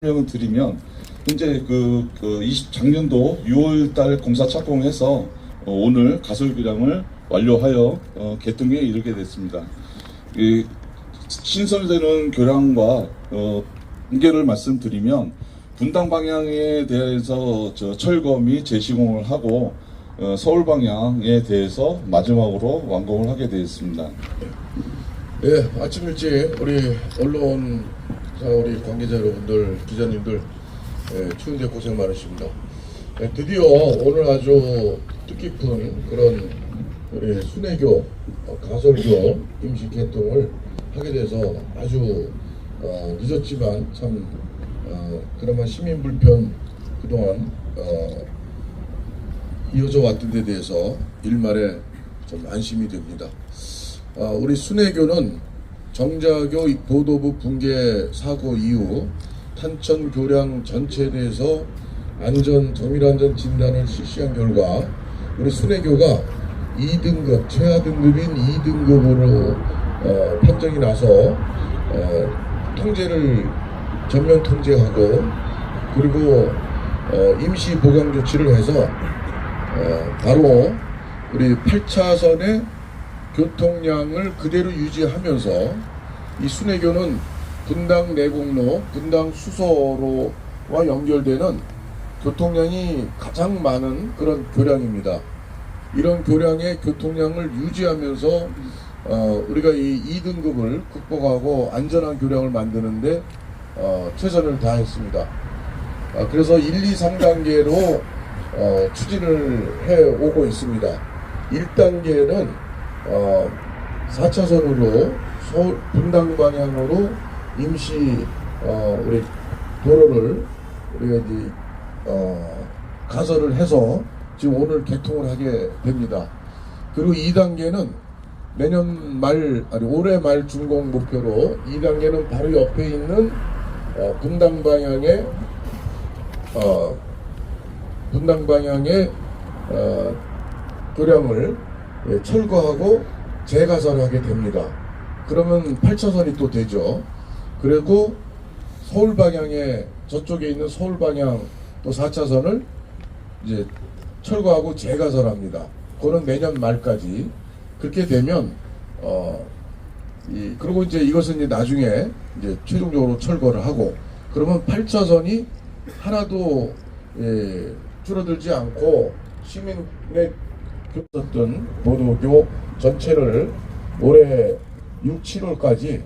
설명을 드리면 현재 그, 그 20, 작년도 6월달 공사 착공해서 어, 오늘 가설 교량을 완료하여 어, 개통에 이르게 됐습니다. 이 신설되는 교량과 어, 관계를 말씀드리면 분당 방향에 대해서 및 재시공을 하고 어, 서울 방향에 대해서 마지막으로 완공을 하게 되었습니다. 예, 아침 일찍 우리 언론 사 우리 관계자 여러분들, 기자님들 예, 추운데 고생 많으십니다. 예, 드디어 오늘 아주 뜻깊은 그런 우리 순회교 어, 가설교 임시 개통을 하게 돼서 아주 어, 늦었지만 참 어, 그나마 시민 불편 그동안 어, 이어져 왔던 데 대해서 일말에 좀 안심이 됩니다. 아, 우리 순회교는 정자교 보도부 붕괴 사고 이후 탄천 교량 전체에 대해서 안전 정밀 안전 진단을 실시한 결과 우리 순회교가 2등급 최하 등급인 2등급으로 어, 판정이 나서 어, 통제를 전면 통제하고 그리고 어, 임시 보강 조치를 해서 어, 바로 우리 8차선의 교통량을 그대로 유지하면서 이 순회교는 분당 내곡로, 분당 수서로와 연결되는 교통량이 가장 많은 그런 교량입니다. 이런 교량의 교통량을 유지하면서 어, 우리가 이 2등급을 극복하고 안전한 교량을 만드는데 어, 최선을 다했습니다. 아, 그래서 1, 2, 3단계로 어, 추진을 해 오고 있습니다. 1단계는 어, 4차선으로 서울 분당 방향으로 임시 어, 우리 도로를 우리가 이제 어, 가설을 해서 지금 오늘 개통을 하게 됩니다. 그리고 2단계는 내년 말 아니 올해 말 준공 목표로 2단계는 바로 옆에 있는 어, 분당 방향의 어, 분당 방향의 어, 도량을 예, 철거하고 재가설하게 됩니다. 그러면 8차선이 또 되죠. 그리고 서울 방향에 저쪽에 있는 서울 방향 또 4차선을 이제 철거하고 재가설합니다. 그거는 내년 말까지 그렇게 되면 어, 이, 그리고 이제 이것은 이제 나중에 이제 최종적으로 철거를 하고 그러면 8차선이 하나도 예, 줄어들지 않고 시민의 교었던 보도교 전체를 올해 6, 7월까지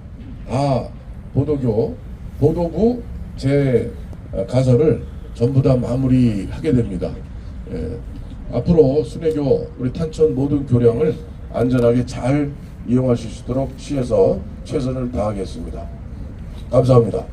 다 보도교 보도부 제 어, 가설을 전부 다 마무리하게 됩니다. 예, 앞으로 순회교 우리 탄천 모든 교량을 안전하게 잘 이용하실 수 있도록 시에서 최선을 다하겠습니다. 감사합니다.